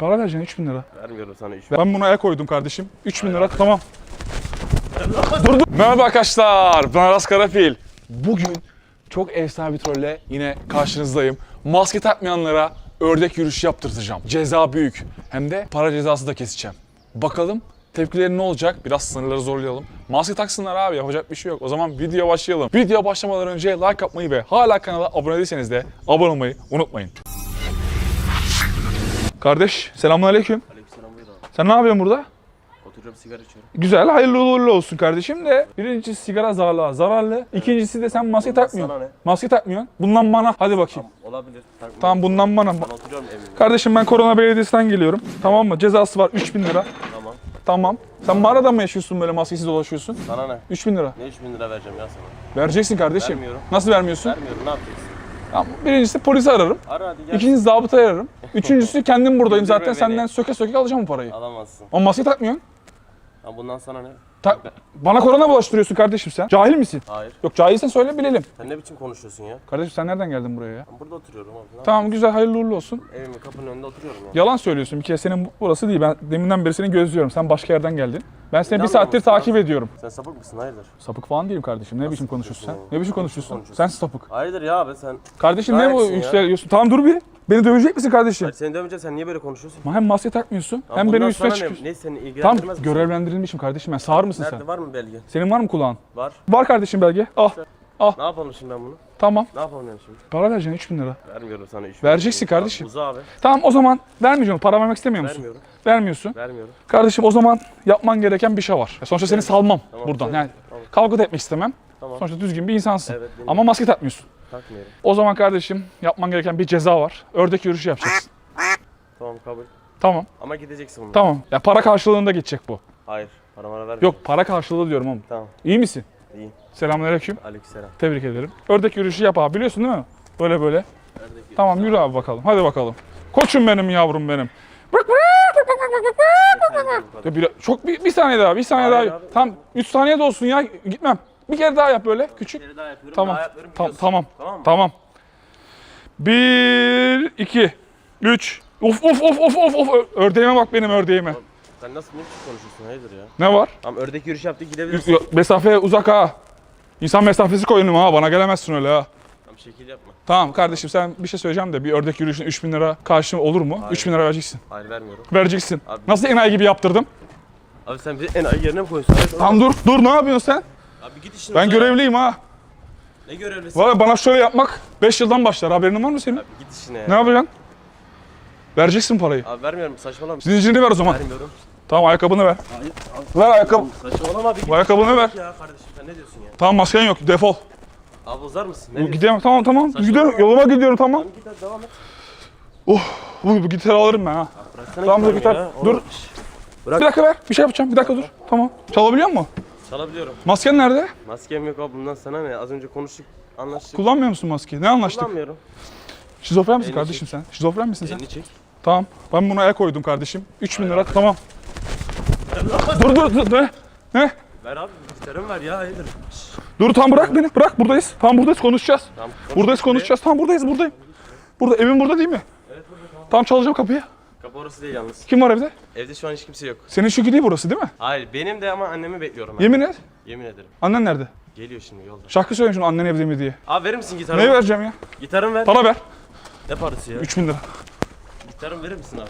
Para vereceksin 3000 lira. Vermiyorum sana 3 Ben buna el koydum kardeşim. 3000 lira tamam. dur dur. Merhaba arkadaşlar. Ben Aras Karafil. Bugün çok efsane bir trolle yine karşınızdayım. Maske takmayanlara ördek yürüyüşü yaptırtacağım. Ceza büyük. Hem de para cezası da keseceğim. Bakalım tepkileri ne olacak? Biraz sınırları zorlayalım. Maske taksınlar abi yapacak bir şey yok. O zaman video başlayalım. Video başlamadan önce like atmayı ve hala kanala abone değilseniz de abone olmayı unutmayın. Kardeş selamünaleyküm. Aleykümselam buyur abi. Sen ne yapıyorsun burada? Oturuyorum sigara içiyorum. Güzel, hayırlı uğurlu olsun kardeşim de. Birincisi sigara zararlı, zararlı. İkincisi de sen maske takmıyorsun. Sana ne? Maske takmıyorsun. Bundan bana, hadi bakayım. Olabilir. Takma. Tamam bundan bana. Ben oturuyorum evimde. Kardeşim ben Korona Belediyesi'nden geliyorum. Tamam mı? Cezası var 3000 lira. Tamam. Tamam. Sen mağarada mı yaşıyorsun böyle maskesiz dolaşıyorsun? Sana ne? 3000 lira. Ne 3000 lira vereceğim ya sana? Vereceksin kardeşim. Vermiyorum. Nasıl vermiyorsun? Vermiyorum ne yapacaksın? Tamam. Birincisi polisi ararım. Ara hadi gel. İkincisi zabıtayı ararım. Üçüncüsü kendim buradayım Güldürme zaten. beni. Senden söke söke alacağım bu parayı. Alamazsın. Ama maske takmıyorsun. Ha bundan sana ne? Ta- bana korona bulaştırıyorsun kardeşim sen. Cahil misin? Hayır. Yok cahilsen söyle bilelim. Sen ne biçim konuşuyorsun ya? Kardeşim sen nereden geldin buraya ya? Ben burada oturuyorum abi. Ne Tamam güzel hayırlı uğurlu olsun. yapayım? Evimin kapının önünde oturuyorum ya. Yalan söylüyorsun bir kere senin bu- burası değil. Ben deminden beri seni gözlüyorum. Sen başka yerden geldin. Ben seni bir İnanmıyor saattir musun takip lan? ediyorum. Sen sapık mısın? Hayırdır? Sapık falan değilim kardeşim. Ne biçim konuşuyorsun sen? konuşuyorsun Ne biçim konuşuyorsun? Nasıl Sen sapık. Hayırdır ya abi sen? Kardeşim ne bu Gayetsin ya. yükseliyorsun? Tamam dur bir. Beni dövecek misin kardeşim? Hayır, seni dövmeyeceğim sen niye böyle konuşuyorsun? Hem maske takmıyorsun Ya hem bundan benim üstüme çıkıyorsun. Ne, ne seni Tam ilgilendirmez mi? görevlendirilmişim kardeşim ben. Sağır mısın Nerede sen? var mı belge? Senin var mı kulağın? Var. Var kardeşim belge. Al. Ne yapalım şimdi ben bunu? Tamam. Ne yapalım yani şimdi? Para vereceksin 3000 lira. Vermiyorum sana 3 Vereceksin kardeşim. Uza abi. Tamam o zaman vermeyeceğim. Para vermek istemiyor musun? Vermiyorum. Vermiyorsun. Vermiyorum. Kardeşim o zaman yapman gereken bir şey var. Ya Sonuçta seni salmam Tamam, buradan. söyle. Yani Tamam. kavga da etmek istemem. Tamam. Sonuçta düzgün bir insansın. Evet. benim- Ama maske takmıyorsun. Takmıyorum. O zaman kardeşim yapman gereken bir ceza var. Ördek yürüyüşü yapacaksın. Tamam kabul. tamam. Ama gideceksin bunu. Tamam. Ya para karşılığında gidecek bu. Hayır. Para mara vermiyorum. Yok para karşılığı diyorum oğlum. Tamam. İyi misin? İyi. Selamünaleyküm. Aleykümselam. Tebrik ederim. Ördek yürüyüşü yap abi. Biliyorsun değil mi? Böyle böyle. Tamam yürü abi bakalım. Hadi bakalım. Koçum benim yavrum benim. Bırak bırak. Bir, çok bir, bir saniye daha, bir saniye Hayır daha. abi. Tam 3 saniye de olsun ya. Gitmem. Bir kere daha yap böyle küçük. Bir kere daha yapıyorum. Tamam. Daha yapıyorum. Tam, biliyorsun. tamam. Tamam mı? Tamam. Bir, iki, üç. Of of of of of of. Ördeğime bak benim ördeğime. Sen nasıl ne biçim konuşuyorsun? Hayırdır ya? Ne var? Tamam ördek yürüyüş yaptık gidebilirsin. Mesafe uzak ha. İnsan mesafesi koy önüme ha. Bana gelemezsin öyle ha. Tamam şekil yapma. Tamam kardeşim sen bir şey söyleyeceğim de bir ördek yürüyüşüne 3000 lira karşılığım olur mu? Hayır. 3000 lira vereceksin. Hayır vermiyorum. Vereceksin. Abi- Nasıl enayi gibi yaptırdım? Abi sen bizi en ayı yerine mi koyuyorsun? Hayır, Tamam dur dur ne yapıyorsun sen? Abi git işine. Ben görevliyim ha. Ne görevlisi? Valla bana şöyle yapmak 5 yıldan başlar haberin var mı senin? Abi git işine ya. Ne yapacaksın? Vereceksin parayı. Abi vermiyorum saçmalama. Zincirini ver o zaman. Vermiyorum. Tamam ayakkabını ver. Hayır. Ver ayakkabı. Saçmalama abi. Bu ayakkabını ver. Ya kardeşim sen ne diyorsun ya? Tamam masken yok defol. Abi uzar mısın? Ne? Gidemem tamam tamam. Saçmalama. Gidiyorum yoluma gidiyorum tamam. Tamam git hadi devam et. Bu, bu gitarı alırım ben ha. Abi Tamam gitarımı gitar. ya. Dur. Bırak. Bir dakika ver. Bir şey yapacağım. Bir dakika dur. Tamam. Çalabiliyor musun? Çalabiliyorum. Masken nerede? Maskem yok abi bundan sana ne? Az önce konuştuk. Anlaştık. Kullanmıyor musun maskeyi? Ne anlaştık? Kullanmıyorum. Şizofren misin Elini kardeşim sen? Şizofren misin sen? Elini çek. Tamam. Ben buna el koydum kardeşim. 3000 lira tamam. dur dur dur. Ne? Ne? Ver abi gitarımı ver ya hayırdır. Dur tam bırak beni. Bırak buradayız. Tam buradayız konuşacağız. Tamam. Buradayız konuşacağız. Tam buradayız buradayım. Burada evin burada değil mi? Evet burada. Tam çalacağım kapıyı. Kapı orası değil yalnız. Kim var evde? Evde şu an hiç kimse yok. Senin çünkü değil burası değil mi? Hayır benim de ama annemi bekliyorum ben. Yemin et. Yemin ederim. Annen nerede? Geliyor şimdi yolda. Şarkı söyle şunu annen evde mi diye. Abi verir misin gitarımı? Ne vereceğim ya? Gitarımı ver. Para ver. Ne parası ya? 3000 lira. Gitarımı verir misin abi?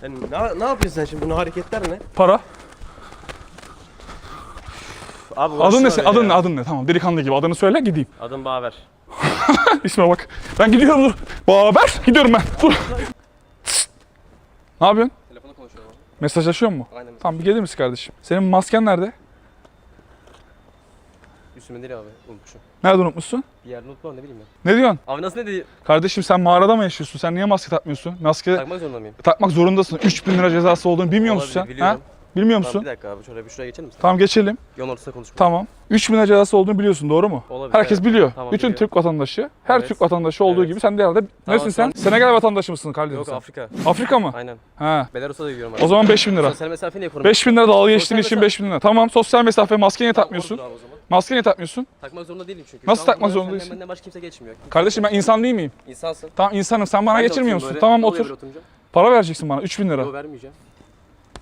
Sen ne, ne yapıyorsun sen şimdi? Bunun hareketler ne? Para. Abi Adın ne Adın ya. ne? Adın ne? Tamam delikanlı gibi adını söyle gideyim. Adım Baver. İsme bak. Ben gidiyorum dur. Baber. Gidiyorum ben. Dur. Ne yapıyorsun? Telefona konuşuyorum abi. Mesajlaşıyor mu? Aynen. Tamam bir gelir misin kardeşim? Senin masken nerede? Üstüme değil abi. Unutmuşum. Nerede unutmuşsun? Bir yerde unutmam ne bileyim ben. Ne diyorsun? Abi nasıl ne dedi? Kardeşim sen mağarada mı yaşıyorsun? Sen niye maske takmıyorsun? Maske Takmak zorunda mıyım? takmak zorundasın. 3000 lira cezası olduğunu bilmiyor musun Olabilir, sen? biliyorum. Bilmiyor Tamam musun? bir dakika abi şöyle bir şuraya geçelim misin? Tamam geçelim. Yolun ortasında konuşmayalım. Tamam. 3000 lira cezası olduğunu biliyorsun doğru mu? Olabilir. Herkes evet. biliyor. Tamam, Bütün biliyor. Türk vatandaşı, her Evet. Türk vatandaşı olduğu Evet. gibi sen de herhalde nesin sen? sen- Senegal vatandaşı mısın kardeşim Yok sen? Afrika. Afrika mı? Aynen. Ha. Belarus'a da gidiyorum O zaman 5000 lira. Sosyal mesafe niye korumuyorsun? 5000 lira dalga geçtiğin için mesafe- 5000 lira. Tamam sosyal mesafe maske niye takmıyorsun? Abi zaman. Maske niye takmıyorsun? Takmak zorunda değilim çünkü. Nasıl takmak zorunda değilsin? Benden başka kimse geçmiyor. Kardeşim ben insan değil miyim? İnsansın. Tamam insanım sen bana geçirmiyor musun? Tamam otur. Para vereceksin bana 3000 lira. Yo vermeyeceğim.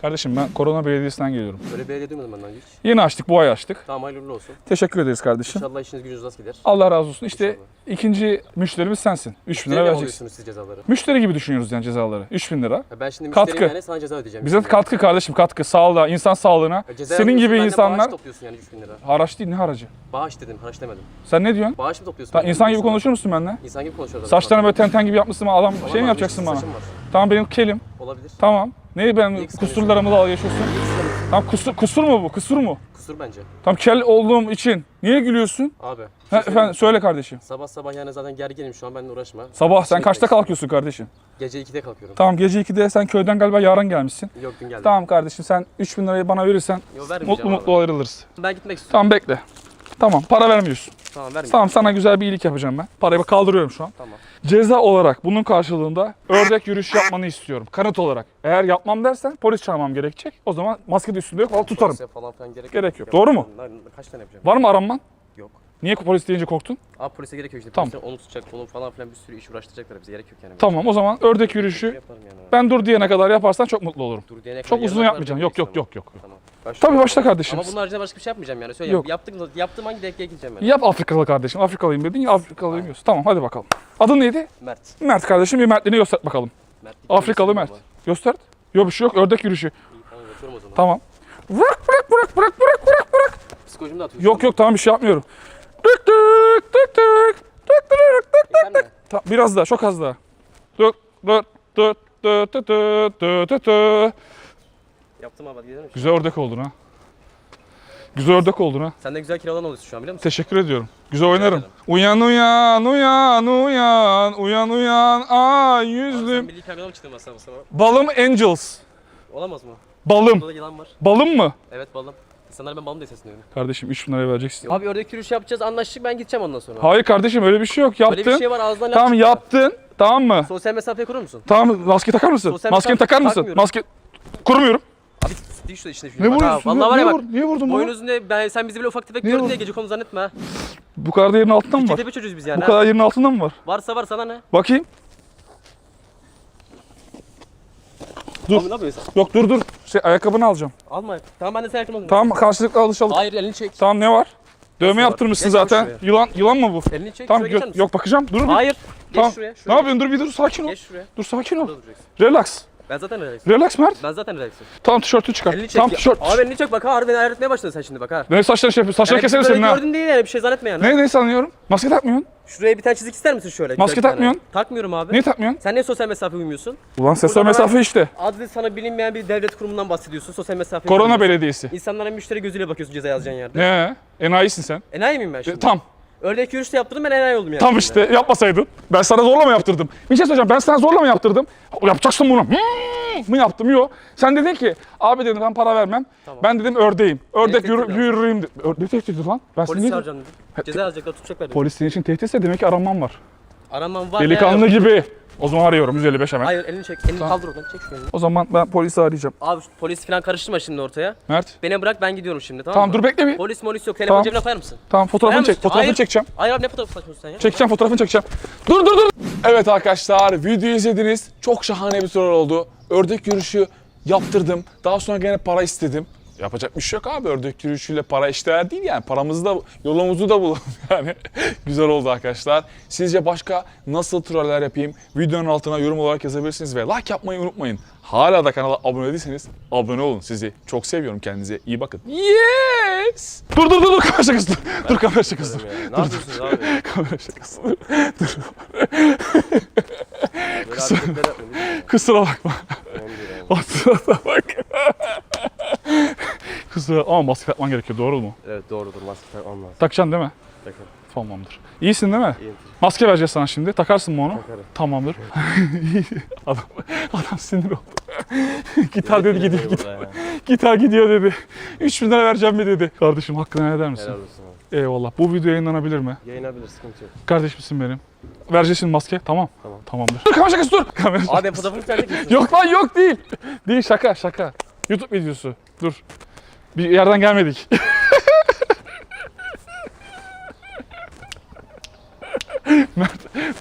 Kardeşim ben Korona Belediyesi'nden geliyorum. Böyle belediye duymadım benden hiç. Yeni açtık bu ay açtık. Tamam hayırlı olsun. Teşekkür ederiz kardeşim. İnşallah işiniz gücünüz rast gider. Allah razı olsun. İşte İnşallah. ikinci müşterimiz sensin. 3000 lira Nereye vereceksin. alıyorsunuz siz cezaları? Müşteri gibi düşünüyoruz yani cezaları. 3000 lira. Ya ben şimdi Katkı. müşteriyim yani sana ceza ödeyeceğim. Bize şimdi. katkı kardeşim katkı sağlığa, insan sağlığına. Ya ceza Senin gibi benden insanlar Bağış topluyorsun yani 3000 lira. haraç değil ne haracı? Bağış dedim, haraç demedim. Sen ne diyorsun? Bağış mı topluyorsun? Sen benden? insan gibi konuşur musun benimle? İnsan gibi konuşuyoruz. Saçlarını böyle tenten gibi yapmışsın adam şey mi bir yapacaksın bana? saçım var. Tamam benim kelim. Olabilir. Tamam. Neyi ben İyi kusurlarımı dalga geçiyorsun? Tamam kusur, kusur mu bu? Kusur mu? Kusur bence. Tam kel olduğum için niye gülüyorsun? Abi. Ha, efendim söyle kardeşim. Sabah sabah yani zaten gerginim şu an benimle uğraşma. Sabah sen Şey kaçta kalkıyorsun kardeşim? Gece 2'de kalkıyorum. Tamam gece 2'de sen köyden galiba yarın gelmişsin. Yok dün geldim. Tamam kardeşim sen 3000 lirayı bana verirsen Yo mutlu abi. mutlu ayrılırız. Ben gitmek istiyorum. Tamam bekle. Tamam para vermiyorsun. Tamam vermeyeceğim. Tamam sana güzel bir iyilik yapacağım ben. Parayı bak kaldırıyorum şu an. Tamam. Ceza olarak bunun karşılığında ördek yürüyüş yapmanı istiyorum. Kanıt olarak. Eğer yapmam dersen polis çağırmam gerekecek. O zaman maske de üstünde yok. Al tutarım. Polise falan filan gerek, Gerek yok. Doğru mu? Lan Kaç tane yapacağım? Var mı aranman? Niye polis deyince korktun? Abi polise gerek yok işte. Tamam. Onu tutacak, onu falan filan bir sürü iş uğraştıracaklar bize gerek yok yani. Tamam o zaman ördek yürüyüşü Yaparım yani. ben dur diyene kadar yaparsan çok mutlu olurum. Dur diyene kadar Çok uzun yarına kadar yapmayacaksın. Yok yok yok yok. ama. Tamam. Tabii Başlıyorum. başla kardeşim. Ama bunun haricinde başka bir şey yapmayacağım yani. Söyle Yok. yaptık yaptığım hangi dakikaya gideceğim yani. Yap Afrikalı kardeşim. Afrikalıyım dedin ya Afrikalıyım diyorsun. Tamam hadi bakalım. Adın neydi? Mert. Mert kardeşim bir Mertliğini göster bakalım. Mert. Afrikalı Mert. Göster. Yok bir şey yok. Ördek yürüyüşü. Tamam yapıyorum o zaman. Tamam. Bırak bırak bırak bırak bırak bırak bırak. Psikolojimi de atıyorsun. Yok yok tamam bir şey yapmıyorum. Tık tık tık tık. Tık tık tık tık tık. Ta, biraz daha, çok az daha. Tık tık tık tık tık tık tık tık. Yaptım abi gidelim. Güzel ördek oldun ha. Güzel ördek oldun ha. Sen de güzel kiralan oluyorsun şu an biliyor musun? Teşekkür ediyorum. Güzel oynarım. Uyan uyan uyan uyan uyan uyan ay Sen yüzlüm. milli kamyona mı çıktın masaya masaya? Balım Angels. Olamaz mı? Balım. Burada yılan var. Balım mı? Evet balım. İnsanlara ben balım diye sesleniyorum. Kardeşim 3 bin liraya vereceksin. Abi ördek yürüyüş yapacağız anlaştık ben gideceğim ondan sonra. Hayır kardeşim öyle bir şey yok. Yaptın. bir şey var ağzından laf Tamam çıktı. yaptın. Tamam mı? Sosyal mesafeyi korur musun? Tamam maske takar mısın? Sosyal Maskeni mesafe takar mısın? takmıyorum. Maske kurmuyorum. Abi değil şurada içine Ne vuruyorsun? Vallahi var niye, ya bak. vur- niye vurdun bana? Boynuzun ne? Ben sen bizi bile ufak tefek Niye gördün vurdun? diye gece konu zannetme ha. Bu kadar da yerin altında mı var? Ketepe çocuğuz biz yani. Bu ha. kadar yerin altında mı var? Varsa var sana ne? Bakayım. Dur. Abi ne yapıyorsun? Yok dur dur. Şey ayakkabını alacağım. Alma. Tamam ben de sen yakın olayım. Tamam karşılıklı alışalım. Hayır elini çek. Tamam ne var? Dövme var? yaptırmışsın Geç zaten. şuraya. Yılan yılan mı bu? Elini çek. Tamam şuraya misin? yok bakacağım. Dur bir. Hayır. Geç Tamam. şuraya. Ne şuraya. yapıyorsun? Dur bir dur sakin ol. Geç şuraya. Dur sakin ol. Burada duracaksın. Relax. Ben zaten relaxim. Relax Mert. Ben zaten relaxim. Tamam tişörtü çıkar. Elini çek. Tamam ya. tişört. Abi elini çek bak ha harbiden ayartmaya başladın sen şimdi bak ha. Ne saçlarını şey yapıyorsun? Saçlarını Yani keserim böyle senin ha. Gördün değil yani bir şey zannetme yani. Ne ne sanıyorum? Maske takmıyorsun. Şuraya bir tane çizik ister misin şöyle? Maske güzel bir tane? takmıyorsun. Takmıyorum abi. Niye takmıyorsun? Sen niye sosyal mesafe uymuyorsun? Ulan sesle Burada mesafe işte. Adli sana bilinmeyen bir devlet kurumundan bahsediyorsun. Sosyal mesafe Korona uymuyorsun. belediyesi. İnsanlara müşteri gözüyle bakıyorsun ceza yazacağın yerde. Ne? Enayisin sen. Enayi miyim ben E, şimdi? tam. Ördek yürüyüş de yaptırdım ben enayi oldum yani. Tam şimdi. işte yapmasaydın. Ben sana zorla mı yaptırdım? Bir şey söyleyeceğim. Ben sana zorla mı yaptırdım? Yapacaksın bunu. Hmm, mı yaptım? Yok. Sen dedin ki abi dedim ben para vermem. Tamam. Ben dedim ördeğim. Ördek tehdit yürü, yaptın? yürürüm. dedim. Ördek tehdidi lan. Ben Polis seni çağıracağım dedim. Ceza yazacaklar tutacaklar. Polis senin için tehditse demek ki aranman var. Aramam var veya Delikanlı yok. gibi. O zaman arıyorum 155 hemen. Hayır elini çek. Elini kaldır oradan. Çek şu elini. O zaman ben polisi arayacağım. Abi şu polis falan karıştırma şimdi ortaya. Mert. Beni bırak ben gidiyorum şimdi tamam, Tamam mı? dur bekle bir. Polis molis yok. Telefonu Tamam. cebine koyar mısın? Tamam fotoğrafını Hayır çek. mısın? Fotoğrafını Hayır. çekeceğim. Hayır abi ne fotoğrafı saçmalıyorsun sen ya? Çekeceğim fotoğrafını çekeceğim. Dur dur dur. Evet arkadaşlar videoyu izlediniz. Çok şahane bir soru oldu. Ördek yürüyüşü yaptırdım. Daha sonra gene para istedim. Yapacak bir şey yok abi. Ördek yürüyüşüyle para işler değil yani. Paramızı da yolumuzu da bulalım yani. Güzel oldu arkadaşlar. Sizce başka nasıl troller yapayım? Videonun altına yorum olarak yazabilirsiniz ve like yapmayı unutmayın. Hala da kanala abone değilseniz abone olun. Sizi çok seviyorum. Kendinize iyi bakın. Yes! Dur dur dur dur kamera şakası dur. Dur kamera şakası dur. Ne yapıyorsunuz abi? Kamera şakası dur. Hareketler yapmayın. Kusura bakma. Kusura bak. Kusura ama maske takman gerekiyor doğru mu? Evet doğrudur maske takmam lazım. Takacaksın değil mi? Takarım. Tamamdır. İyisin değil mi? İyiyim. Maske vereceğiz sana şimdi. Takarsın mı onu? Takarım. Tamamdır. adam, adam sinir oldu. Gitar dedi gidiyor. Git, Burada ya. gitar gidiyor dedi. 3000 lira vereceğim mi dedi. Kardeşim hakkını helal eder misin? Helal olsun abi. Eyvallah. Bu video yayınlanabilir mi? Yayınlayabilir sıkıntı yok. Kardeşimsin benim. Vereceğiz şimdi maske. Tamam. Tamam. Tamamdır. Dur kamera şakası dur. Kamera Abi ben fotoğrafını misin? Yok lan yok değil. Değil şaka şaka. YouTube videosu. Dur. Bir yerden gelmedik.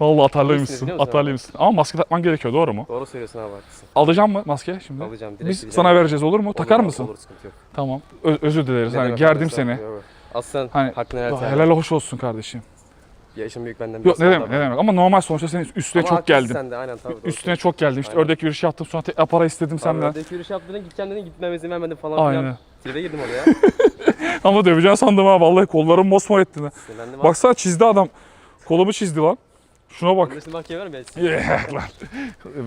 Vallahi atarlıymışsın. biliyor musun Atarlıymışsın. Ama maske takman gerekiyor doğru mu? Doğru söylüyorsun abi haklısın. Alacağım mı maske şimdi? Alacağım, direkt Biz sana vereceğiz olur mu? Takar Olur, mısın? Olur sıkıntı yok. Tamam. Ö- özür dileriz. Ne Hani demek gerdim abi, seni. estağfurullah. Aslan Hani hakkını helal et. helal hoş olsun kardeşim. Yaşın büyük benden. Yok ne demek ne demek ama normal sonuçta senin üstüne çok geldin. Sen de aynen tabii. doğru Üstüne çok geldim. İşte Aynen. ördek yürüyüşü yaptım sonra tekrar para istedim Senden. senden. Ördek yürüyüş yaptın gideceğim dedin gitmeme izin vermedin falan Aynen. filan. Tribe girdim oraya. Ama döveceğim sandım ha vallahi kollarım mosmor etti. ha. Sinirlendim abi. Baksana çizdi adam. Kolumu çizdi lan. Şuna bak. Burası mahkeme var mı? Yeah, lan.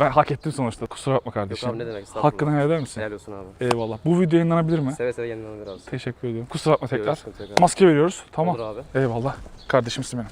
ben hak ettim sonuçta. Kusura bakma Yok kardeşim. abi ne demek estağfurullah. Hakkını helal eder misin? Helal olsun abi. Eyvallah. Bu video yayınlanabilir mi? Seve seve alır abi. Teşekkür ediyorum. Kusura bakma tekrar. Yok, yok abi. Maske veriyoruz. Tamam. Olur abi. Eyvallah. Kardeşimsin benim.